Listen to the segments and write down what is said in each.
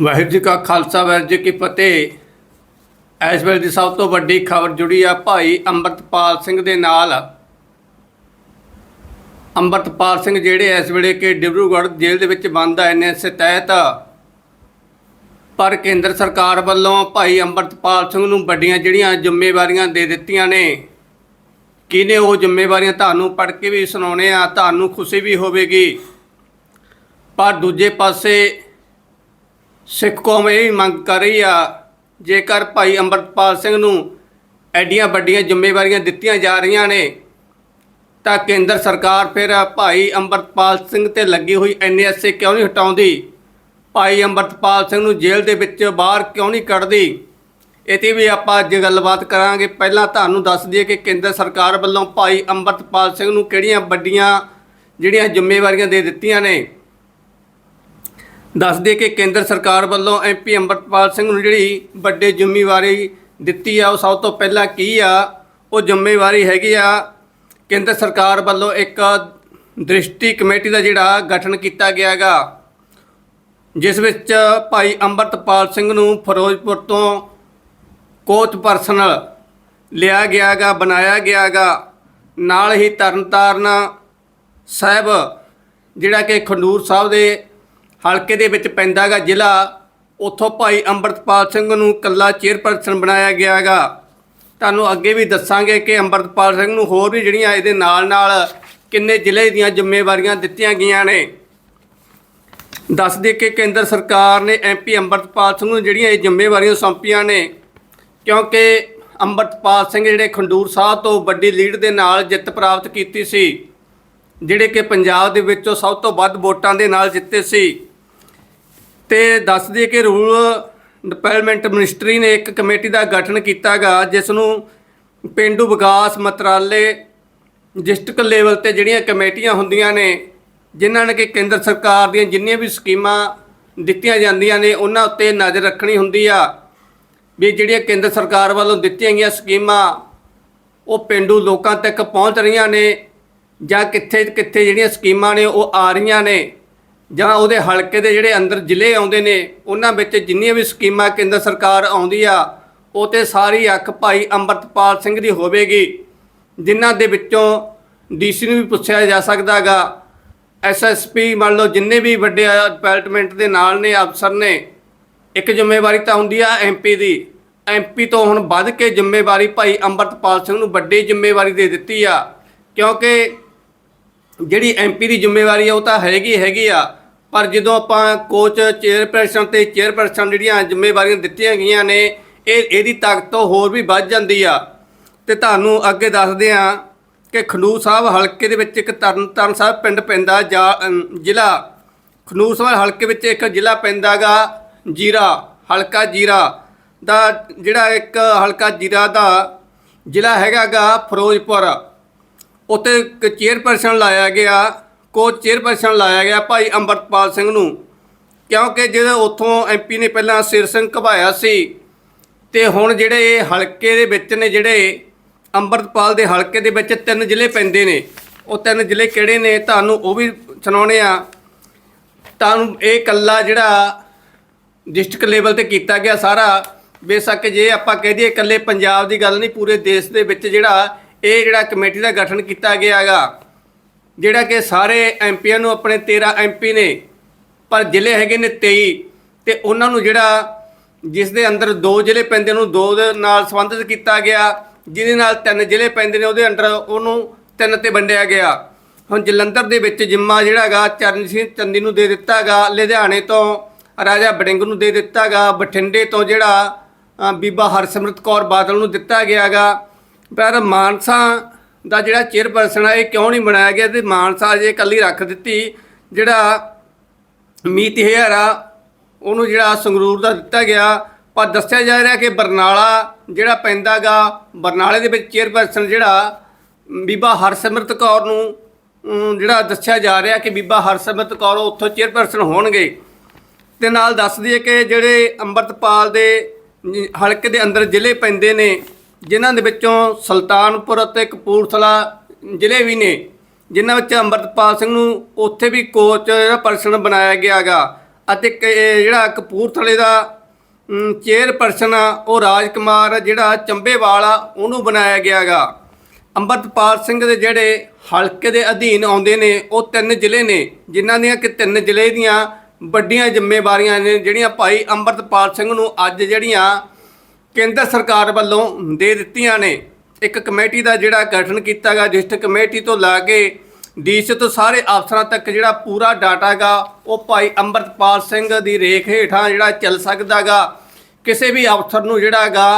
ਵਾਹਿਗੁਰੂ ਜੀ ਕਾ ਖਾਲਸਾ, ਵਾਹਿਗੁਰੂ ਜੀ ਕੀ ਫਤਿਹ। ਇਸ ਵੇਲੇ ਦੀ ਸਭ ਤੋਂ ਵੱਡੀ ਖਬਰ ਜੁੜੀ ਆ ਭਾਈ ਅੰਮ੍ਰਿਤਪਾਲ ਸਿੰਘ ਦੇ ਨਾਲ। ਅੰਮ੍ਰਿਤਪਾਲ ਸਿੰਘ ਜਿਹੜੇ ਇਸ ਵੇਲੇ ਕਿ ਡਿਬਰੂਗੜ੍ਹ ਜੇਲ੍ਹ ਦੇ ਵਿੱਚ ਬੰਦ ਆ, ਐਨਐਸ ਤਹਿਤ। ਪਰ ਕੇਂਦਰ ਸਰਕਾਰ ਵੱਲੋਂ ਭਾਈ ਅੰਮ੍ਰਿਤਪਾਲ ਸਿੰਘ ਨੂੰ ਵੱਡੀਆਂ ਜਿਹੜੀਆਂ ਜ਼ਿੰਮੇਵਾਰੀਆਂ ਦੇ ਦਿੱਤੀਆਂ ਨੇ, ਕਿਹਨੇ ਉਹ ਜ਼ਿੰਮੇਵਾਰੀਆਂ ਤੁਹਾਨੂੰ ਪੜ੍ਹ ਕੇ ਵੀ ਸੁਣਾਉਣੇ ਆ, ਤੁਹਾਨੂੰ ਖੁਸ਼ੀ ਵੀ ਹੋਵੇਗੀ। ਪਰ ਦੂਜੇ ਪਾਸੇ ਸਿੱਖ ਕੌਮ ਇਹ ਵੀ ਮੰਗ ਕਰ ਰਹੀ ਆ, ਜੇਕਰ ਭਾਈ ਅੰਮ੍ਰਿਤਪਾਲ ਸਿੰਘ ਨੂੰ ਐਡੀਆਂ ਵੱਡੀਆਂ ਜ਼ਿੰਮੇਵਾਰੀਆਂ ਦਿੱਤੀਆਂ ਜਾ ਰਹੀਆਂ ਨੇ, ਤਾਂ ਕੇਂਦਰ ਸਰਕਾਰ ਫਿਰ ਭਾਈ ਅੰਮ੍ਰਿਤਪਾਲ ਸਿੰਘ ਤੇ ਲੱਗੀ ਹੋਈ ਐਨਐਸਏ ਕਿਉਂ ਨਹੀਂ ਹਟਾਉਂਦੀ? ਭਾਈ ਅੰਮ੍ਰਿਤਪਾਲ ਸਿੰਘ ਨੂੰ ਜੇਲ੍ਹ ਦੇ ਵਿੱਚ ਬਾਹਰ ਕਿਉਂ ਨਹੀਂ ਕੱਢਦੀ? ਇਹ ਵੀ ਆਪਾਂ ਅੱਜ ਗੱਲਬਾਤ ਕਰਾਂਗੇ। ਪਹਿਲਾਂ ਤੁਹਾਨੂੰ ਦੱਸ ਦਈਏ ਕਿ ਕੇਂਦਰ ਸਰਕਾਰ ਵੱਲੋਂ ਭਾਈ ਅੰਮ੍ਰਿਤਪਾਲ ਸਿੰਘ ਨੂੰ ਕਿਹੜੀਆਂ ਵੱਡੀਆਂ ਜਿਹੜੀਆਂ ਜ਼ਿੰਮੇਵਾਰੀਆਂ ਦੇ ਦਿੱਤੀਆਂ ਨੇ? ਦੱਸ ਦਈਏ ਕਿ ਕੇਂਦਰ ਸਰਕਾਰ ਵੱਲੋਂ ਐਮਪੀ ਅੰਮ੍ਰਿਤਪਾਲ ਸਿੰਘ ਨੂੰ ਜਿਹੜੀ ਵੱਡੇ ਜ਼ਿੰਮੇਵਾਰੀ ਦਿੱਤੀ ਆ, ਉਹ ਸਭ ਤੋਂ ਪਹਿਲਾਂ ਕੀ ਆ? ਉਹ ਜ਼ਿੰਮੇਵਾਰੀ ਹੈਗੀ ਆ, ਕੇਂਦਰ ਸਰਕਾਰ ਵੱਲੋਂ ਇੱਕ ਦ੍ਰਿਸ਼ਟੀ ਕਮੇਟੀ ਦਾ ਜਿਹੜਾ ਗਠਨ ਕੀਤਾ ਗਿਆ ਹੈਗਾ, ਜਿਸ ਵਿੱਚ ਭਾਈ ਅੰਮ੍ਰਿਤਪਾਲ ਸਿੰਘ ਨੂੰ ਫਿਰੋਜ਼ਪੁਰ ਤੋਂ ਕੋਚ ਪਰਸਨਲ ਲਿਆ ਗਿਆਗਾ ਬਣਾਇਆ ਗਿਆਗਾ ਨਾਲ ਹੀ ਤਰਨਤਾਰਨ ਸਾਹਿਬ, ਜਿਹੜਾ ਕਿ ਖੰਡੂਰ ਸਾਹਿਬ ਦੇ ਹਲਕੇ ਦੇ ਵਿੱਚ ਪੈਂਦਾਗਾ ਜ਼ਿਲ੍ਹਾ। ਉੱਥੋਂ ਭਾਈ ਅੰਮ੍ਰਿਤਪਾਲ ਸਿੰਘ ਨੂੰ ਕੱਲਾ ਚੇਅਰਪਰਸਨ ਬਣਾਇਆ ਗਿਆਗਾ। ਤੁਹਾਨੂੰ ਅੱਗੇ ਵੀ ਦੱਸਾਂਗੇ ਕਿ ਅੰਮ੍ਰਿਤਪਾਲ ਸਿੰਘ ਨੂੰ ਹੋਰ ਵੀ ਜਿਹੜੀਆਂ ਇਹਦੇ ਨਾਲ ਨਾਲ ਕਿੰਨੇ ਜ਼ਿਲ੍ਹੇ ਦੀਆਂ ਜ਼ਿੰਮੇਵਾਰੀਆਂ ਦਿੱਤੀਆਂ ਗਈਆਂ ਨੇ। ਦੱਸ ਦੇ ਕਿ ਕੇਂਦਰ ਸਰਕਾਰ ਨੇ ਐਮਪੀ ਅੰਮ੍ਰਿਤਪਾਲ ਸਿੰਘ ਨੂੰ ਜਿਹੜੀਆਂ ਇਹ ਜ਼ਿੰਮੇਵਾਰੀਆਂ ਸੌਂਪੀਆਂ ਨੇ, ਕਿਉਂਕਿ ਅੰਮ੍ਰਿਤਪਾਲ ਸਿੰਘ ਜਿਹੜੇ ਖੰਡੂਰ ਸਾਹਿਬ ਤੋਂ ਵੱਡੀ ਲੀਡ ਦੇ ਨਾਲ ਜਿੱਤ ਪ੍ਰਾਪਤ ਕੀਤੀ ਸੀ, ਜਿਹੜੇ ਕਿ ਪੰਜਾਬ ਦੇ ਵਿੱਚੋਂ ਸਭ ਤੋਂ ਵੱਧ ਵੋਟਾਂ ਦੇ ਨਾਲ ਜਿੱਤੇ ਸੀ। ਤੇ ਦੱਸ ਦਈਏ ਕਿ ਰੂਰਲ ਡਿਵੈਲਪਮੈਂਟ ਮਿਨਿਸਟਰੀ ਨੇ ਇੱਕ ਕਮੇਟੀ ਦਾ ਗਠਨ ਕੀਤਾਗਾ, ਜਿਸ ਨੂੰ ਪਿੰਡੂ ਵਿਕਾਸ ਮੰਤਰਾਲੇ ਡਿਸਟ੍ਰਿਕਟ ਲੈਵਲ ਤੇ ਜਿਹੜੀਆਂ ਕਮੇਟੀਆਂ ਹੁੰਦੀਆਂ ਨੇ, ਜਿਨ੍ਹਾਂ ਨੇ ਕਿ ਕੇਂਦਰ ਸਰਕਾਰ ਦੀਆਂ ਜਿੰਨੀਆਂ ਵੀ ਸਕੀਮਾਂ ਦਿੱਤੀਆਂ ਜਾਂਦੀਆਂ ਨੇ, ਉਹਨਾਂ ਉੱਤੇ ਨਜ਼ਰ ਰੱਖਣੀ ਹੁੰਦੀ ਆ। ਵੀ ਜਿਹੜੀਆਂ ਕੇਂਦਰ ਸਰਕਾਰ ਵੱਲੋਂ ਦਿੱਤੀਆਂ ਗਈਆਂ ਸਕੀਮਾਂ, ਉਹ ਪਿੰਡੂ ਲੋਕਾਂ ਤੱਕ ਪਹੁੰਚ ਰਹੀਆਂ ਨੇ ਜਾਂ ਕਿੱਥੇ ਕਿੱਥੇ ਜਿਹੜੀਆਂ ਸਕੀਮਾਂ ਨੇ, ਉਹ ਆ ਰਹੀਆਂ ਨੇ। ਜਾਂ ਉਹਦੇ ਹਲਕੇ ਦੇ ਜਿਹੜੇ ਅੰਦਰ ਜ਼ਿਲ੍ਹੇ ਆਉਂਦੇ ਨੇ, ਉਹਨਾਂ ਵਿੱਚ ਜਿੰਨੀਆਂ ਵੀ ਸਕੀਮਾਂ ਕੇਂਦਰ ਸਰਕਾਰ ਆਉਂਦੀ ਆ, ਉਹ ਤੇ ਸਾਰੀ ਅੱਖ ਭਾਈ ਅੰਮ੍ਰਿਤਪਾਲ ਸਿੰਘ ਦੀ ਹੋਵੇਗੀ, ਜਿਨ੍ਹਾਂ ਦੇ ਵਿੱਚੋਂ ਡੀਸੀ ਨੂੰ ਵੀ ਪੁੱਛਿਆ ਜਾ ਸਕਦਾਗਾ ਐਸਐਸਪੀ ਮੰਨ ਲਓ ਜਿੰਨੇ ਵੀ ਵੱਡੇ ਡਿਪਾਰਟਮੈਂਟ ਦੇ ਨਾਲ ਨੇ, ਅਫਸਰ ਨੇ, ਇੱਕ ਜ਼ਿੰਮੇਵਾਰੀ ਤਾਂ ਹੁੰਦੀ ਆ ਐਮਪੀ ਦੀ। ਐਮਪੀ ਤੋਂ ਹੁਣ ਵੱਧ ਕੇ ਜ਼ਿੰਮੇਵਾਰੀ ਭਾਈ ਅੰਮ੍ਰਿਤਪਾਲ ਸਿੰਘ ਨੂੰ ਵੱਡੀ ਜ਼ਿੰਮੇਵਾਰੀ ਦੇ ਦਿੱਤੀ ਆ, ਕਿਉਂਕਿ ਜਿਹੜੀ ਐਮਪੀ ਦੀ ਜ਼ਿੰਮੇਵਾਰੀ ਆ, ਉਹ ਤਾਂ ਹੈਗੀ ਹੈਗੀ ਆ। ਪਰ ਜਦੋਂ ਆਪਾਂ ਕੋਚ ਚੇਅਰਪਰਸਨ ਤੇ ਚੇਅਰਪਰਸਨ ਜਿਹੜੀਆਂ ਜ਼ਿੰਮੇਵਾਰੀਆਂ ਦਿੱਤੀਆਂ ਗਈਆਂ ਨੇ, ਇਹ, ਇਹਦੀ ਤਾਕਤ ਹੋਰ ਵੀ ਵੱਧ ਜਾਂਦੀ ਆ। ਤੇ ਤੁਹਾਨੂੰ ਅੱਗੇ ਦੱਸਦੇ ਆ ਕਿ ਖਨੂਰ ਸਾਹਿਬ ਹਲਕੇ ਦੇ ਵਿੱਚ ਇੱਕ ਤਰਨਤਾਰਨ ਸਾਹਿਬ ਪਿੰਡ ਪੈਂਦਾ ਜਾ- ਜ਼ਿਲ੍ਹਾ। ਖਨੂਰ ਸਾਹਿਬ ਹਲਕੇ ਵਿੱਚ ਇੱਕ ਜ਼ਿਲ੍ਹਾ ਪੈਂਦਾਗਾ ਜੀਰਾ, ਹਲਕਾ ਜੀਰਾ ਦਾ, ਜਿਹੜਾ ਇੱਕ ਹਲਕਾ ਜੀਰਾ ਦਾ ਜ਼ਿਲ੍ਹਾ ਹੈਗਾਗਾ ਫਿਰੋਜ਼ਪੁਰ। ਉੱਤੇ ਇੱਕ ਚੇਅਰਪਰਸਨ ਲਾਇਆ ਗਿਆ ਕੋ ਚੇਅਰਪਰਸਨ ਲਾਇਆ ਗਿਆ ਭਾਈ ਅੰਮ੍ਰਿਤਪਾਲ ਸਿੰਘ ਨੂੰ, ਕਿਉਂਕਿ ਜਿਹੜਾ ਉੱਥੋਂ ਐਮਪੀ ਨੇ ਪਹਿਲਾਂ ਸਿਰ ਸਿੰਘ ਘਵਾਇਆ ਸੀ ਤੇ ਹੁਣ ਜਿਹੜੇ ਇਹ ਹਲਕੇ ਦੇ ਵਿੱਚ ਨੇ ਜਿਹੜੇ ਅੰਮ੍ਰਿਤਪਾਲ ਦੇ ਹਲਕੇ ਦੇ ਵਿੱਚ ਤਿੰਨ ਜ਼ਿਲ੍ਹੇ ਪੈਂਦੇ ਨੇ, ਉਹ ਤਿੰਨ ਜ਼ਿਲ੍ਹੇ ਕਿਹੜੇ ਨੇ ਤੁਹਾਨੂੰ ਉਹ ਵੀ ਸੁਣਾਉਣੇ ਆ ਤੁਹਾਨੂੰ ਇਹ ਕੱਲਾ ਜਿਹੜਾ ਡਿਸਟ੍ਰਿਕਟ ਲੈਵਲ ਤੇ ਕੀਤਾ ਗਿਆ ਸਾਰਾ, ਬੇਸ਼ੱਕ ਜੇ ਆਪਾਂ ਕਹਿ ਦਈਏ ਇਕੱਲੇ ਪੰਜਾਬ ਦੀ ਗੱਲ ਨਹੀਂ, ਪੂਰੇ ਦੇਸ਼ ਦੇ ਵਿੱਚ ਜਿਹੜਾ ਇਹ ਜਿਹੜਾ ਕਮੇਟੀ ਦਾ ਗਠਨ ਕੀਤਾ ਗਿਆ ਹੈਗਾ। ਜਿਹੜਾ ਕਿ ਸਾਰੇ ਐਮਪੀਆਂ ਨੂੰ ਆਪਣੇ 13 ਐਮਪੀ ਨੇ, ਪਰ ਜ਼ਿਲ੍ਹੇ ਹੈਗੇ ਨੇ 23 ਤੇ ਉਹਨਾਂ ਨੂੰ ਜਿਹੜਾ ਜਿਸ ਦੇ ਅੰਦਰ ਦੋ ਜ਼ਿਲ੍ਹੇ ਪੈਂਦੇ ਉਹਨੂੰ ਦੋ ਦੇ ਨਾਲ ਸੰਬੰਧਿਤ ਕੀਤਾ ਗਿਆ, ਜਿਹਦੇ ਨਾਲ ਤਿੰਨ ਜ਼ਿਲ੍ਹੇ ਪੈਂਦੇ ਨੇ, ਉਹਦੇ ਅੰਡਰ ਉਹਨੂੰ ਤਿੰਨ ਤੇ ਵੰਡਿਆ ਗਿਆ। ਹੁਣ ਜਲੰਧਰ ਦੇ ਵਿੱਚ ਜਿੰਮਾ ਜਿਹੜਾ ਹੈਗਾ ਚਰਨ ਸਿੰਘ ਚੰਦੀ ਨੂੰ ਦੇ ਦਿੱਤਾ ਹੈਗਾ, ਲੁਧਿਆਣੇ ਤੋਂ ਰਾਜਾ ਬੜਿੰਗ ਨੂੰ ਦੇ ਦਿੱਤਾ ਹੈਗਾ, ਬਠਿੰਡੇ ਤੋਂ ਜਿਹੜਾ ਬੀਬਾ ਹਰਸਿਮਰਤ ਕੌਰ ਬਾਦਲ ਨੂੰ ਦਿੱਤਾ ਗਿਆ ਹੈਗਾ। ਪਰ ਮਾਨਸਾ ਦਾ ਜਿਹੜਾ ਚੇਅਰਪਰਸਨ ਆ, ਇਹ ਕਿਉਂ ਨਹੀਂ ਬਣਾਇਆ ਗਿਆ ਤੇ ਮਾਨਸਾ ਜੇ ਇਕੱਲੀ ਰੱਖ ਦਿੱਤੀ। ਜਿਹੜਾ ਮੀਤ ਹੇਰਾ ਉਹਨੂੰ ਜਿਹੜਾ ਸੰਗਰੂਰ ਦਾ ਦਿੱਤਾ ਗਿਆ। ਪਰ ਦੱਸਿਆ ਜਾ ਰਿਹਾ ਕਿ ਬਰਨਾਲਾ ਜਿਹੜਾ ਪੈਂਦਾਗਾ, ਬਰਨਾਲੇ ਦੇ ਵਿੱਚ ਚੇਅਰਪਰਸਨ ਜਿਹੜਾ, ਬੀਬਾ ਹਰਸਿਮਰਤ ਕੌਰ ਨੂੰ ਜਿਹੜਾ ਦੱਸਿਆ ਜਾ ਰਿਹਾ ਕਿ ਬੀਬਾ ਹਰਸਿਮਰਤ ਕੌਰ ਉੱਥੋਂ ਚੇਅਰਪਰਸਨ ਹੋਣਗੇ। ਤੇ ਨਾਲ ਦੱਸ ਦਈਏ ਕਿ ਜਿਹੜੇ ਅੰਮ੍ਰਿਤਪਾਲ ਦੇ ਹਲਕੇ ਦੇ ਅੰਦਰ ਜ਼ਿਲ੍ਹੇ ਪੈਂਦੇ ਨੇ ਜਿਨ੍ਹਾਂ ਦੇ ਵਿੱਚੋਂ ਸੁਲਤਾਨਪੁਰ ਅਤੇ ਕਪੂਰਥਲਾ ਜ਼ਿਲ੍ਹੇ ਵੀ ਨੇ, ਜਿਨ੍ਹਾਂ ਵਿੱਚ ਅੰਮ੍ਰਿਤਪਾਲ ਸਿੰਘ ਨੂੰ ਉੱਥੇ ਵੀ ਕੋਚ ਜਿਹੜਾ ਪਰਸਨ ਬਣਾਇਆ ਗਿਆਗਾ ਅਤੇ ਕ- ਜਿਹੜਾ ਕਪੂਰਥਲੇ ਦਾ ਚੇਅਰਪਰਸਨ ਆ, ਉਹ ਰਾਜ ਕੁਮਾਰ ਜਿਹੜਾ ਚੰਬੇਵਾਲ ਆ, ਉਹਨੂੰ ਬਣਾਇਆ ਗਿਆਗਾ। ਅੰਮ੍ਰਿਤਪਾਲ ਸਿੰਘ ਦੇ ਜਿਹੜੇ ਹਲਕੇ ਦੇ ਅਧੀਨ ਆਉਂਦੇ ਨੇ, ਉਹ ਤਿੰਨ ਜ਼ਿਲ੍ਹੇ ਨੇ, ਜਿਨ੍ਹਾਂ ਦੀਆਂ ਕਿ ਤਿੰਨ ਜ਼ਿਲ੍ਹੇ ਦੀਆਂ ਵੱਡੀਆਂ ਜ਼ਿੰਮੇਵਾਰੀਆਂ ਨੇ, ਜਿਹੜੀਆਂ ਭਾਈ ਅੰਮ੍ਰਿਤਪਾਲ ਸਿੰਘ ਨੂੰ ਅੱਜ ਜਿਹੜੀਆਂ ਕੇਂਦਰ ਸਰਕਾਰ ਵੱਲੋਂ ਦੇ ਦਿੱਤੀਆਂ ਨੇ। ਇੱਕ ਕਮੇਟੀ ਦਾ ਜਿਹੜਾ ਗਠਨ ਕੀਤਾ ਗਿਆ, ਜਿਸ ਕਮੇਟੀ ਤੋਂ ਲਾ ਕੇ ਡੀਸੀ ਤੋਂ ਸਾਰੇ ਅਫਸਰਾਂ ਤੱਕ ਜਿਹੜਾ ਪੂਰਾ ਡਾਟਾ ਗਾ ਉਹ ਭਾਈ ਅੰਮ੍ਰਿਤਪਾਲ ਸਿੰਘ ਦੀ ਰੇਖ ਹੇਠਾਂ ਜਿਹੜਾ ਚੱਲ ਸਕਦਾਗਾ ਕਿਸੇ ਵੀ ਅਫਸਰ ਨੂੰ ਜਿਹੜਾ ਗਾ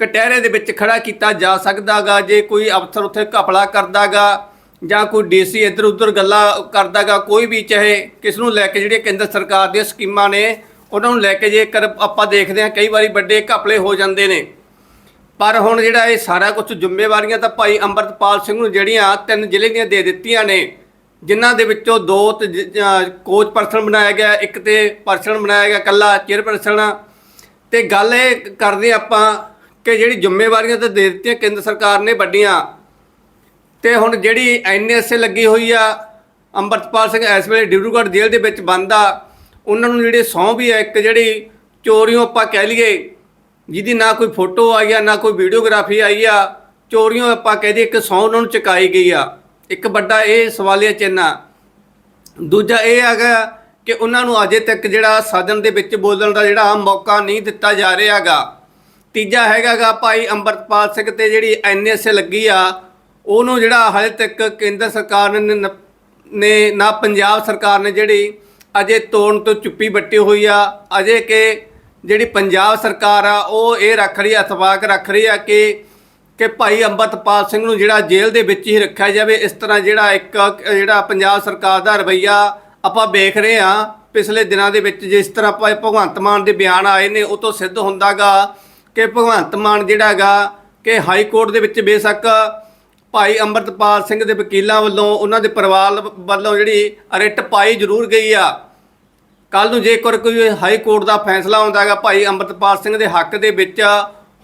ਕਟਹਿਰੇ ਦੇ ਵਿੱਚ ਖੜਾ ਕੀਤਾ ਜਾ ਸਕਦਾਗਾ ਜੇ ਕੋਈ ਅਫਸਰ ਉੱਥੇ ਘਪਲਾ ਕਰਦਾਗਾ ਜਾਂ ਕੋਈ ਡੀਸੀ ਇੱਧਰ ਉੱਧਰ ਗੱਲਾਂ ਕਰਦਾਗਾ ਕੋਈ ਵੀ ਚਾਹੇ ਕਿਸ ਨੂੰ ਲੈ ਕੇ ਜਿਹੜੀਆਂ ਕੇਂਦਰ ਸਰਕਾਰ ਦੀਆਂ ਸਕੀਮਾਂ ਨੇ ਉਹਨਾਂ ਨੂੰ ਲੈ ਕੇ ਜੇ ਕਰ ਆਪਾਂ ਦੇਖਦੇ ਹਾਂ, ਕਈ ਵਾਰੀ ਵੱਡੇ ਘਪਲੇ ਹੋ ਜਾਂਦੇ ਨੇ। ਪਰ ਹੁਣ ਜਿਹੜਾ ਇਹ ਸਾਰਾ ਕੁਝ ਜ਼ਿੰਮੇਵਾਰੀਆਂ ਤਾਂ ਭਾਈ ਅੰਮ੍ਰਿਤਪਾਲ ਸਿੰਘ ਨੂੰ ਜਿਹੜੀਆਂ ਤਿੰਨ ਜ਼ਿਲ੍ਹੇ ਦੀਆਂ ਦੇ ਦਿੱਤੀਆਂ ਨੇ, ਜਿਨ੍ਹਾਂ ਦੇ ਵਿੱਚੋਂ ਦੋ ਤੇ ਕੋਚ ਪਰਸਨ ਬਣਾਇਆ ਗਿਆ, ਇੱਕ ਤੇ ਪਰਸਨ ਬਣਾਇਆ ਗਿਆ ਕੱਲਾ ਚੇਅਰਪਰਸਨ ਤੇ ਗੱਲ ਇਹ ਕਰਦੇ ਆਪਾਂ ਕਿ ਜਿਹੜੀ ਜ਼ਿੰਮੇਵਾਰੀਆਂ ਤਾਂ ਦੇ ਦਿੱਤੀਆਂ ਕੇਂਦਰ ਸਰਕਾਰ ਨੇ ਵੱਡੀਆਂ। ਤੇ ਹੁਣ ਜਿਹੜੀ ਐਨਐਸਏ ਲੱਗੀ ਹੋਈ ਆ, ਅੰਮ੍ਰਿਤਪਾਲ ਸਿੰਘ ਇਸ ਵੇਲੇ ਡਿਬਰੂਗੜ੍ਹ ਜੇਲ੍ਹ ਦੇ ਵਿੱਚ ਬੰਦ ਆ। ਉਹਨਾਂ ਨੂੰ ਜਿਹੜੀ ਸਹੁੰ ਵੀ ਆ, ਇੱਕ ਜਿਹੜੀ ਚੋਰੀਆਂ ਆਪਾਂ ਕਹਿ ਲਈਏ, ਜਿਹਦੀ ਨਾ ਕੋਈ ਫੋਟੋ ਆਈ ਆ, ਨਾ ਕੋਈ ਵੀਡੀਓਗ੍ਰਾਫੀ ਆਈ ਆ ਚੋਰੀਆਂ ਆਪਾਂ ਕਹਿ ਦਈਏ, ਇੱਕ ਸਹੁੰ ਉਹਨਾਂ ਨੂੰ ਚੁਕਾਈ ਗਈ ਆ। ਇੱਕ ਵੱਡਾ ਇਹ ਸਵਾਲੀਆ ਚਿੰਨ੍ਹ ਆ। ਦੂਜਾ ਇਹ ਹੈਗਾ ਕਿ ਉਹਨਾਂ ਨੂੰ ਅਜੇ ਤੱਕ ਜਿਹੜਾ ਸਦਨ ਦੇ ਵਿੱਚ ਬੋਲਣ ਦਾ ਜਿਹੜਾ ਮੌਕਾ ਨਹੀਂ ਦਿੱਤਾ ਜਾ ਰਿਹਾਗਾ ਤੀਜਾ ਹੈਗਾਗਾ ਭਾਈ ਅੰਮ੍ਰਿਤਪਾਲ ਸਿੰਘ ਤੇ ਜਿਹੜੀ ਐਨਐਸਏ ਲੱਗੀ ਆ, ਉਹਨੂੰ ਜਿਹੜਾ ਹਾਲੇ ਤੱਕ ਕੇਂਦਰ ਸਰਕਾਰ ਨੇ ਨੇ ਨਾ ਪੰਜਾਬ ਸਰਕਾਰ ਨੇ ਜਿਹੜੀ ਅਜੇ ਤੋੜਨ ਤੋਂ ਚੁੱਪੀ ਬੱਟੀ ਹੋਈ ਆ, ਅਜੇ ਕਿ ਜਿਹੜੀ ਪੰਜਾਬ ਸਰਕਾਰ ਆ, ਉਹ ਇਹ ਰੱਖ ਰਹੀ ਆ ਅਥਵਾਕ ਰੱਖ ਰਹੀ ਆ ਕਿ ਕਿ ਭਾਈ ਅੰਮ੍ਰਿਤਪਾਲ ਸਿੰਘ ਨੂੰ ਜਿਹੜਾ ਜੇਲ੍ਹ ਦੇ ਵਿੱਚ ਹੀ ਰੱਖਿਆ ਜਾਵੇ, ਇਸ ਤਰ੍ਹਾਂ ਜਿਹੜਾ ਇੱਕ, ਜਿਹੜਾ ਪੰਜਾਬ ਸਰਕਾਰ ਦਾ ਰਵਈਆ ਆਪਾਂ ਵੇਖ ਰਹੇ ਹਾਂ ਪਿਛਲੇ ਦਿਨਾਂ ਦੇ ਵਿੱਚ ਜਿਸ ਤਰ੍ਹਾਂ ਭਾਈ ਭਗਵੰਤ ਮਾਨ ਦੇ ਬਿਆਨ ਆਏ ਨੇ, ਉਹ ਤੋਂ ਸਿੱਧ ਹੁੰਦਾਗਾ ਕਿ ਭਗਵੰਤ ਮਾਨ ਜਿਹੜਾਗਾ ਕਿ ਹਾਈ ਕੋਰਟ ਦੇ ਵਿੱਚ ਬੇਸ਼ੱਕ ਭਾਈ ਅੰਮ੍ਰਿਤਪਾਲ ਸਿੰਘ ਦੇ ਵਕੀਲਾਂ ਵੱਲੋਂ ਉਹਨਾਂ ਦੇ ਪਰਿਵਾਰ ਵੱਲੋਂ ਜਿਹੜੀ ਰਿਟ ਪਾਈ ਜ਼ਰੂਰ ਗਈ ਆ। ਕੱਲ ਨੂੰ ਜੇਕਰ ਕੋਈ ਹਾਈ ਕੋਰਟ ਦਾ ਫੈਸਲਾ ਆਉਂਦਾ ਹੈਗਾ ਭਾਈ ਅੰਮ੍ਰਿਤਪਾਲ ਸਿੰਘ ਦੇ ਹੱਕ ਦੇ ਵਿੱਚ,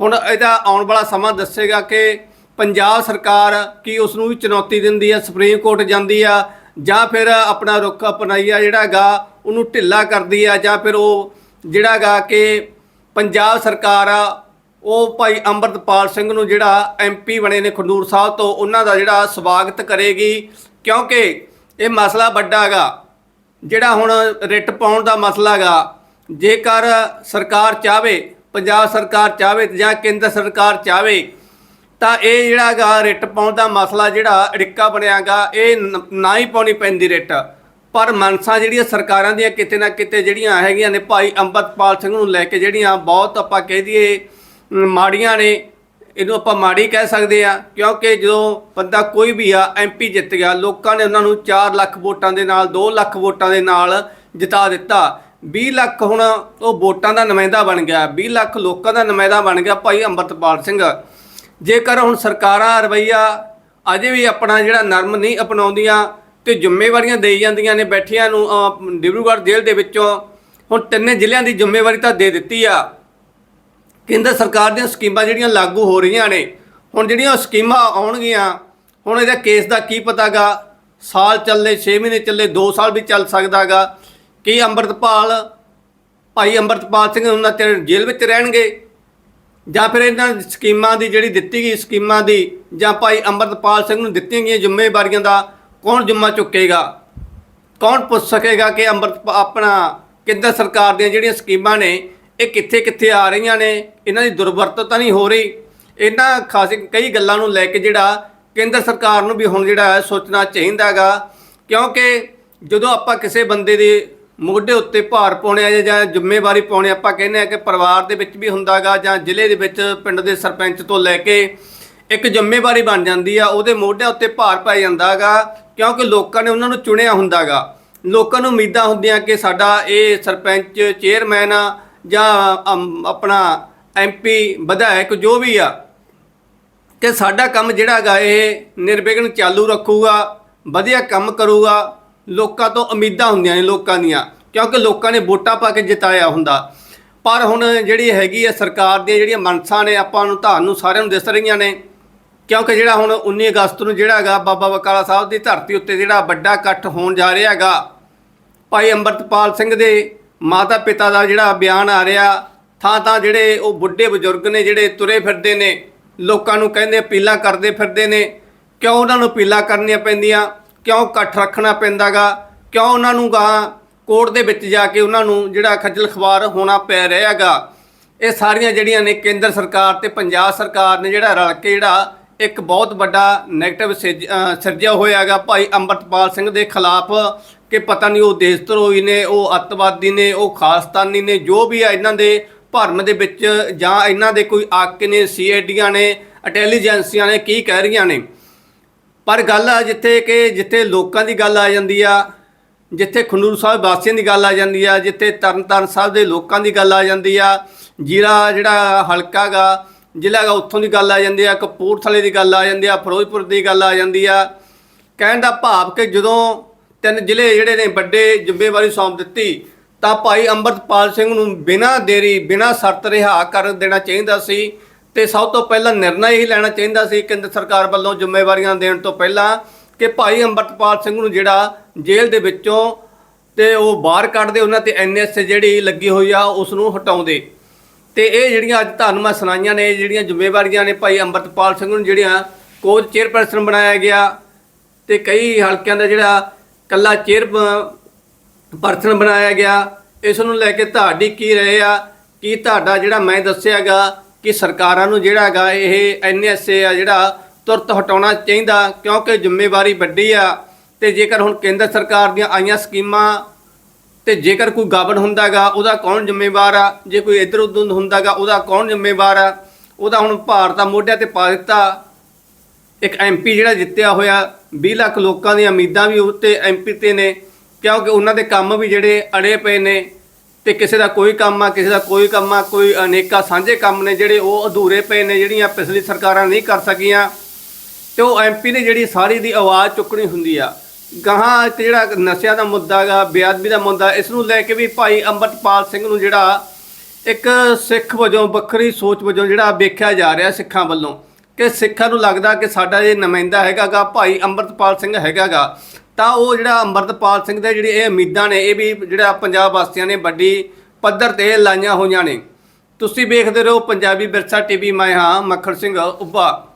ਹੁਣ ਇਹਦਾ ਆਉਣ ਵਾਲਾ ਸਮਾਂ ਦੱਸੇਗਾ ਕਿ ਪੰਜਾਬ ਸਰਕਾਰ ਕੀ ਉਸ ਨੂੰ ਵੀ ਚੁਣੌਤੀ ਦਿੰਦੀ ਆ, ਸੁਪਰੀਮ ਕੋਰਟ ਜਾਂਦੀ ਆ, ਜਾਂ ਫਿਰ ਆਪਣਾ ਰੁੱਖ ਅਪਣਾਈਆ ਜਿਹੜਾ ਹੈਗਾ ਉਹਨੂੰ ਢਿੱਲਾ ਕਰਦੀ ਆ, ਜਾਂ ਫਿਰ ਉਹ ਜਿਹੜਾ ਹੈਗਾ ਕਿ ਪੰਜਾਬ ਸਰਕਾਰ ਆ ਉਹ ਭਾਈ ਅੰਮ੍ਰਿਤਪਾਲ ਸਿੰਘ ਨੂੰ ਜਿਹੜਾ ਐਮਪੀ ਬਣੇ ਨੇ ਖੰਡੂਰ ਸਾਹਿਬ ਤੋਂ, ਉਹਨਾਂ ਦਾ ਜਿਹੜਾ ਸਵਾਗਤ ਕਰੇਗੀ, ਕਿਉਂਕਿ ਇਹ ਮਸਲਾ ਵੱਡਾ ਹੈਗਾ। ਜਿਹੜਾ ਹੁਣ ਰਿਟ ਪਾਉਣ ਦਾ ਮਸਲਾ ਹੈਗਾ, ਜੇਕਰ ਸਰਕਾਰ ਚਾਵੇ ਪੰਜਾਬ ਸਰਕਾਰ ਚਾਵੇ ਜਾਂ ਕੇਂਦਰ ਸਰਕਾਰ ਚਾਵੇ ਤਾਂ ਇਹ ਜਿਹੜਾ ਹੈਗਾ ਰਿਟ ਪਾਉਣ ਦਾ ਮਸਲਾ ਜਿਹੜਾ ਅੜਿੱਕਾ ਬਣਿਆਗਾ ਇਹ ਨ- ਨਾ ਹੀ ਪਾਉਣੀ ਪੈਂਦੀ ਰਿਟ ਪਰ ਮਨਸਾ ਜਿਹੜੀਆਂ ਸਰਕਾਰਾਂ ਦੀਆਂ ਕਿਤੇ ਨਾ ਕਿਤੇ ਜਿਹੜੀਆਂ ਹੈਗੀਆਂ ਨੇ, ਭਾਈ ਅੰਮ੍ਰਿਤਪਾਲ ਸਿੰਘ ਨੂੰ ਲੈ ਕੇ ਜਿਹੜੀਆਂ ਬਹੁਤ ਆਪਾਂ ਕਹਿ ਦਈਏ ਮਾੜੀਆਂ ਨੇ, ਇਹਨੂੰ ਆਪਾਂ ਮਾੜੀ ਕਹਿ ਸਕਦੇ ਆ ਕਿਉਂਕਿ ਜਦੋਂ ਬੰਦਾ ਕੋਈ ਵੀ ਆ ਐਮਪੀ ਜਿੱਤ ਗਿਆ, ਲੋਕਾਂ ਨੇ ਉਹਨਾਂ ਨੂੰ 4 ਲੱਖ ਵੋਟਾਂ ਦੇ ਨਾਲ 2 ਲੱਖ ਵੋਟਾਂ ਦੇ ਨਾਲ ਜਿਤਾ ਦਿੱਤਾ। 20 ਲੱਖ ਹੁਣ ਉਹ ਵੋਟਾਂ ਦਾ ਨੁਮਾਇੰਦਾ ਬਣ ਗਿਆ 20 ਲੱਖ ਲੋਕਾਂ ਦਾ ਨੁਮਾਇੰਦਾ ਬਣ ਗਿਆ ਭਾਈ ਅੰਮ੍ਰਿਤਪਾਲ ਸਿੰਘ। ਜੇਕਰ ਹੁਣ ਸਰਕਾਰਾਂ ਰਵਈਆ ਅਜੇ ਵੀ ਆਪਣਾ ਜਿਹੜਾ ਨਰਮ ਨਹੀਂ ਅਪਣਾਉਂਦੀਆਂ ਤੇ ਜ਼ਿੰਮੇਵਾਰੀਆਂ ਦੇਈ ਜਾਂਦੀਆਂ ਨੇ ਬੈਠਿਆਂ ਨੂੰ ਡਿਬਰੂਗੜ੍ਹ ਜੇਲ੍ਹ ਦੇ ਵਿੱਚੋਂ, ਹੁਣ ਤਿੰਨੇ ਜ਼ਿਲ੍ਹਿਆਂ ਦੀ ਜ਼ਿੰਮੇਵਾਰੀ ਤਾਂ ਦੇ ਦਿੱਤੀ ਆ। ਕੇਂਦਰ ਸਰਕਾਰ ਦੀਆਂ ਸਕੀਮਾਂ ਜਿਹੜੀਆਂ ਲਾਗੂ ਹੋ ਰਹੀਆਂ ਨੇ, ਹੁਣ ਜਿਹੜੀਆਂ ਉਹ ਸਕੀਮਾਂ ਆਉਣਗੀਆਂ, ਹੁਣ ਇਹਦਾ ਕੇਸ ਦਾ ਕੀ ਪਤਾਗਾ? ਸਾਲ ਚੱਲੇ 6 ਮਹੀਨੇ ਚੱਲੇ 2 ਸਾਲ ਵੀ ਚੱਲ ਸਕਦਾਗਾ। ਕੀ ਅੰਮ੍ਰਿਤਪਾਲ, ਭਾਈ ਅੰਮ੍ਰਿਤਪਾਲ ਸਿੰਘ ਉਹਨਾਂ ਚਿਰ ਜੇਲ੍ਹ ਵਿੱਚ ਰਹਿਣਗੇ? ਜਾਂ ਫਿਰ ਇਹਨਾਂ ਸਕੀਮਾਂ ਦੀ ਜਿਹੜੀ ਦਿੱਤੀ ਗਈ ਸਕੀਮਾਂ ਦੀ, ਜਾਂ ਭਾਈ ਅੰਮ੍ਰਿਤਪਾਲ ਸਿੰਘ ਨੂੰ ਦਿੱਤੀਆਂ ਗਈਆਂ ਜ਼ਿੰਮੇਵਾਰੀਆਂ ਦਾ ਕੌਣ ਜ਼ਿੰਮਾ ਚੁੱਕੇਗਾ? ਕੌਣ ਪੁੱਛ ਸਕੇਗਾ ਕਿ ਅੰਮ੍ਰਿਤ ਆਪਣਾ ਕੇਂਦਰ ਸਰਕਾਰ ਦੀਆਂ ਜਿਹੜੀਆਂ ਸਕੀਮਾਂ ਨੇ ਇਹ ਕਿੱਥੇ ਕਿੱਥੇ ਆ ਰਹੀਆਂ ਨੇ, ਇਹਨਾਂ ਦੀ ਦੁਰਵਰਤੋਂ ਤਾਂ ਨਹੀਂ ਹੋ ਰਹੀ। ਇਹਨਾਂ ਖਾਸ ਕਈ ਗੱਲਾਂ ਨੂੰ ਲੈ ਕੇ ਜਿਹੜਾ ਕੇਂਦਰ ਸਰਕਾਰ ਨੂੰ ਵੀ ਹੁਣ ਜਿਹੜਾ ਸੋਚਣਾ ਚਾਹੀਦਾ ਹੈਗਾ। ਕਿਉਂਕਿ ਜਦੋਂ ਆਪਾਂ ਕਿਸੇ ਬੰਦੇ ਦੇ ਮੋਢੇ ਉੱਤੇ ਭਾਰ ਪਾਉਣੇ ਆ ਜਾਂ ਜ਼ਿੰਮੇਵਾਰੀ ਪਾਉਣੇ, ਆਪਾਂ ਕਹਿੰਦੇ ਆ ਕਿ ਪਰਿਵਾਰ ਦੇ ਵਿੱਚ ਵੀ ਹੁੰਦਾਗਾ ਜਾਂ ਜ਼ਿਲ੍ਹੇ ਦੇ ਵਿੱਚ, ਪਿੰਡ ਦੇ ਸਰਪੰਚ ਤੋਂ ਲੈ ਕੇ ਇੱਕ ਜ਼ਿੰਮੇਵਾਰੀ ਬਣ ਜਾਂਦੀ ਆ, ਉਹਦੇ ਮੋਢਿਆਂ ਉੱਤੇ ਭਾਰ ਪੈ ਜਾਂਦਾਗਾ ਕਿਉਂਕਿ ਲੋਕਾਂ ਨੇ ਉਹਨਾਂ ਨੂੰ ਚੁਣਿਆ ਹੁੰਦਾਗਾ ਲੋਕਾਂ ਨੂੰ ਉਮੀਦਾਂ ਹੁੰਦੀਆਂ ਕਿ ਸਾਡਾ ਇਹ ਸਰਪੰਚ, ਚੇਅਰਮੈਨ ਆ ਜਾਂ ਅਮ, ਆਪਣਾ ਐਮਪੀ ਵਿਧਾਇਕ ਜੋ ਵੀ ਆ ਕਿ ਸਾਡਾ ਕੰਮ ਜਿਹੜਾ ਹੈਗਾ ਇਹ ਨਿਰਵਿਘਨ ਚਾਲੂ ਰੱਖੂਗਾ ਵਧੀਆ ਕੰਮ ਕਰੂਗਾ ਲੋਕਾਂ ਤੋਂ ਉਮੀਦਾਂ ਹੁੰਦੀਆਂ ਨੇ ਲੋਕਾਂ ਦੀਆਂ ਕਿਉਂਕਿ ਲੋਕਾਂ ਨੇ ਵੋਟਾਂ ਪਾ ਕੇ ਜਿਤਾਇਆ ਹੁੰਦਾ। ਪਰ ਹੁਣ ਜਿਹੜੀ ਹੈਗੀ ਹੈ ਸਰਕਾਰ ਦੀਆਂ ਜਿਹੜੀਆਂ ਮਨਸਾਂ ਨੇ ਆਪਾਂ ਨੂੰ ਤੁਹਾਨੂੰ ਸਾਰਿਆਂ ਨੂੰ ਦਿਸ ਰਹੀਆਂ ਨੇ ਕਿਉਂਕਿ ਜਿਹੜਾ ਹੁਣ 19 ਅਗਸਤ ਨੂੰ ਜਿਹੜਾ ਹੈਗਾ ਬਾਬਾ ਬਕਾਲਾ ਸਾਹਿਬ ਦੀ ਧਰਤੀ ਉੱਤੇ ਜਿਹੜਾ ਵੱਡਾ ਇਕੱਠ ਹੋਣ ਜਾ ਰਿਹਾ ਹੈਗਾ ਭਾਈ ਅੰਮ੍ਰਿਤਪਾਲ ਸਿੰਘ ਦੇ ਮਾਤਾ ਪਿਤਾ ਦਾ ਜਿਹੜਾ ਬਿਆਨ ਆ ਰਿਹਾ, ਥਾਂ ਥਾਂ ਜਿਹੜੇ ਉਹ ਬੁੱਢੇ ਬਜ਼ੁਰਗ ਨੇ ਜਿਹੜੇ ਤੁਰੇ ਫਿਰਦੇ ਨੇ, ਲੋਕਾਂ ਨੂੰ ਕਹਿੰਦੇ ਅਪੀਲਾਂ ਕਰਦੇ ਫਿਰਦੇ ਨੇ, ਕਿਉਂ ਉਹਨਾਂ ਨੂੰ ਅਪੀਲਾਂ ਕਰਨੀਆਂ ਪੈਂਦੀਆਂ, ਕਿਉਂ ਇਕੱਠ ਰੱਖਣਾ ਪੈਂਦਾਗਾ, ਕਿਉਂ ਉਹਨਾਂ ਨੂੰ ਗਾਂ ਕੋਰਟ ਦੇ ਵਿੱਚ ਜਾ ਕੇ ਉਹਨਾਂ ਨੂੰ ਜਿਹੜਾ ਖੱਜਲ ਖਵਾਰ ਹੋਣਾ ਪੈ ਰਿਹਾਗਾ। ਇਹ ਸਾਰੀਆਂ ਜਿਹੜੀਆਂ ਨੇ ਕੇਂਦਰ ਸਰਕਾਰ ਤੇ ਪੰਜਾਬ ਸਰਕਾਰ ਨੇ ਜਿਹੜਾ ਰਲ ਕੇ ਜਿਹੜਾ ਇੱਕ ਬਹੁਤ ਵੱਡਾ ਨੈਗੇਟਿਵ ਸਿਰਜਿਆ ਹੋਇਆਗਾ ਭਾਈ ਅੰਮ੍ਰਿਤਪਾਲ ਸਿੰਘ ਦੇ ਖਿਲਾਫ ਕਿ ਪਤਾ ਨਹੀਂ ਉਹ ਦੇਸ਼ ਧਰੋਹੀ ਨੇ, ਉਹ ਅੱਤਵਾਦੀ ਨੇ, ਉਹ ਖਾਸਤਾਨੀ ਨੇ, ਜੋ ਵੀ ਆ ਇਹਨਾਂ ਦੇ ਭਰਮ ਦੇ ਵਿੱਚ ਜਾਂ ਇਹਨਾਂ ਦੇ ਕੋਈ ਆਕੇ ਨੇ, ਸੀਆਈਡੀਆਂ ਨੇ, ਇੰਟੈਲੀਜੈਂਸੀਆਂ ਨੇ ਕੀ ਕਹਿ ਰਹੀਆਂ ਨੇ। ਪਰ ਗੱਲ ਆ ਜਿੱਥੇ ਕਿ ਜਿੱਥੇ ਲੋਕਾਂ ਦੀ ਗੱਲ ਆ ਜਾਂਦੀ ਆ, ਜਿੱਥੇ ਖੰਡੂਰ ਸਾਹਿਬ ਵਾਸੀਆਂ ਦੀ ਗੱਲ ਆ ਜਾਂਦੀ ਆ, ਜਿੱਥੇ ਤਰਨਤਾਰਨ ਸਾਹਿਬ ਦੇ ਲੋਕਾਂ ਦੀ ਗੱਲ ਆ ਜਾਂਦੀ ਆ, ਜ਼ਿਲ੍ਹਾ ਜਿਹੜਾ ਹਲਕਾ ਗਾ ਜ਼ਿਲ੍ਹਾ ਉੱਥੋਂ ਦੀ ਗੱਲ ਆ ਜਾਂਦੀ ਆ, ਕਪੂਰਥਲੇ ਦੀ ਗੱਲ ਆ ਜਾਂਦੀ ਆ, ਫਿਰੋਜ਼ਪੁਰ ਦੀ ਗੱਲ ਆ ਜਾਂਦੀ ਆ। ਕਹਿਣ ਦਾ ਭਾਵ ਕਿ ਜਦੋਂ ਤਿੰਨ ਜ਼ਿਲ੍ਹੇ ਜਿਹੜੇ ਨੇ ਵੱਡੇ ਜ਼ਿੰਮੇਵਾਰੀ ਸੌਂਪ ਦਿੱਤੀ। ਤਾਂ ਭਾਈ ਅੰਮ੍ਰਿਤਪਾਲ ਸਿੰਘ ਨੂੰ ਬਿਨਾਂ ਦੇਰੀ, ਬਿਨਾਂ ਸ਼ਰਤ ਰਿਹਾ ਕਰ ਦੇਣਾ ਚਾਹੀਦਾ ਸੀ ਤੇ ਸਭ ਤੋਂ ਪਹਿਲਾਂ ਨਿਰਣਾ ਹੀ ਲੈਣਾ ਚਾਹੀਦਾ ਸੀ ਕੇਂਦਰ ਸਰਕਾਰ ਵੱਲੋਂ ਜ਼ਿੰਮੇਵਾਰੀਆਂ ਦੇਣ ਤੋਂ ਪਹਿਲਾਂ ਕਿ ਭਾਈ ਅੰਮ੍ਰਿਤਪਾਲ ਸਿੰਘ ਨੂੰ ਜਿਹੜਾ ਜੇਲ੍ਹ ਦੇ ਵਿੱਚੋਂ ਤੇ ਉਹ ਬਾਹਰ ਕੱਢਦੇ ਉਹਨਾਂ ਤੇ ਐਨਐਸ ਜਿਹੜੀ ਲੱਗੀ ਹੋਈ ਆ, ਉਸ ਨੂੰ ਹਟਾਉਂਦੇ ਤੇ ਇਹ ਜਿਹੜੀਆਂ ਅੱਜ ਤੁਹਾਨੂੰ ਮੈਂ ਸੁਣਾਈਆਂ ਨੇ, ਜਿਹੜੀਆਂ ਜ਼ਿੰਮੇਵਾਰੀਆਂ ਨੇ ਭਾਈ ਅੰਮ੍ਰਿਤਪਾਲ ਸਿੰਘ ਨੂੰ, ਜਿਹੜੀਆਂ ਕੋਚ ਚੇਅਰਪਰਸਨ ਬਣਾਇਆ ਗਿਆ ਤੇ ਕਈ ਹਲਕਿਆਂ ਦਾ ਜਿਹੜਾ ਕੱਲਾ ਚੇਅਰ ਪਰਸਨ ਬਣਾਇਆ ਗਿਆ। ਇਸ ਨੂੰ ਲੈ ਕੇ ਤੁਹਾਡੀ ਕੀ ਰਹੇ ਆ? ਕੀ ਤੁਹਾਡਾ ਜਿਹੜਾ ਮੈਂ ਦੱਸਿਆਗਾ ਕਿ ਸਰਕਾਰਾਂ ਨੂੰ ਜਿਹੜਾ ਹੈਗਾ ਇਹ ਐਨਐਸਏ ਆ ਜਿਹੜਾ ਤੁਰਤ ਹਟਾਉਣਾ ਚਾਹੀਦਾ, ਕਿਉਂਕਿ ਜ਼ਿੰਮੇਵਾਰੀ ਵੱਡੀ ਆ। ਤੇ ਜੇਕਰ ਹੁਣ ਕੇਂਦਰ ਸਰਕਾਰ ਦੀਆਂ ਆਈਆਂ ਸਕੀਮਾਂ ਤੇ ਜੇਕਰ ਕੋਈ ਗਾਬਨ ਹੁੰਦਾਗਾ ਉਹਦਾ ਕੌਣ ਜ਼ਿੰਮੇਵਾਰ ਆ? ਜੇ ਕੋਈ ਇੱਧਰ ਉੱਧਰ ਹੁੰਦਾਗਾ ਉਹਦਾ ਕੌਣ ਜ਼ਿੰਮੇਵਾਰ ਆ? ਉਹਦਾ ਹੁਣ ਭਾਰਤ ਦਾ ਮੋਢਿਆਂ ਤੇ ਪਾ ਦਿੱਤਾ। ਇੱਕ ਐਮਪੀ ਜਿਹੜਾ ਜਿੱਤਿਆ ਹੋਇਆ 20 ਲੱਖ ਲੋਕਾਂ ਦੀਆਂ ਉਮੀਦਾਂ ਵੀ ਉੱਤੇ ਐਮਪੀ ਤੇ ਨੇ, ਕਿਉਂਕਿ ਉਹਨਾਂ ਦੇ ਕੰਮ ਵੀ ਜਿਹੜੇ ਅੜੇ ਪਏ ਨੇ ਤੇ ਕਿਸੇ ਦਾ ਕੋਈ ਕੰਮ ਆ, ਕਿਸੇ ਦਾ ਕੋਈ ਕੰਮ ਆ, ਕੋਈ ਅਨੇਕਾਂ ਸਾਂਝੇ ਕੰਮ ਨੇ ਜਿਹੜੇ ਉਹ ਅਧੂਰੇ ਪਏ ਨੇ, ਜਿਹੜੀਆਂ ਪਿਛਲੀ ਸਰਕਾਰਾਂ ਨਹੀਂ ਕਰ ਸਕੀਆਂ। ਤੇ ਉਹ ਐਮਪੀ ਨੇ ਜਿਹੜੀ ਸਾਰੀ ਦੀ ਆਵਾਜ਼ ਚੁੱਕਣੀ ਹੁੰਦੀ ਆ। ਗਾਹਾਂ ਇੱਕ ਜਿਹੜਾ ਨਸ਼ਿਆਂ ਦਾ ਮੁੱਦਾ ਗਾ, ਬੇਅਦਬੀ ਦਾ ਮੁੱਦਾ, ਇਸ ਨੂੰ ਲੈ ਕੇ ਵੀ ਭਾਈ ਅੰਮ੍ਰਿਤਪਾਲ ਸਿੰਘ ਨੂੰ ਜਿਹੜਾ ਇੱਕ ਸਿੱਖ ਵਜੋਂ ਵੱਖਰੀ ਸੋਚ ਵਜੋਂ ਜਿਹੜਾ ਵੇਖਿਆ ਜਾ ਰਿਹਾ ਸਿੱਖਾਂ ਵੱਲੋਂ। ਕਿ ਸਿੱਖਾਂ ਨੂੰ ਲੱਗਦਾ ਕਿ ਸਾਡਾ ਇਹ ਨੁਮਾਇੰਦਾ ਹੈਗਾਗਾ, ਭਾਈ ਅੰਮ੍ਰਿਤਪਾਲ ਸਿੰਘ ਹੈਗਾਗਾ। ਤਾਂ ਉਹ ਜਿਹੜਾ ਅੰਮ੍ਰਿਤਪਾਲ ਸਿੰਘ ਦੇ ਜਿਹੜੀ ਇਹ ਉਮੀਦਾਂ ਨੇ, ਇਹ ਵੀ ਜਿਹੜਾ ਪੰਜਾਬ ਵਾਸੀਆਂ ਨੇ ਵੱਡੀ ਪੱਧਰ ਤੇ ਲਾਈਆਂ ਹੋਈਆਂ ਨੇ। ਤੁਸੀਂ ਵੇਖਦੇ ਰਹੋ, ਪੰਜਾਬੀ ਵਿਰਸਾ ਟੀਵੀ, ਮੈਂ ਹਾਂ ਮੱਖਣ ਸਿੰਘ, ਉੱਭਾ।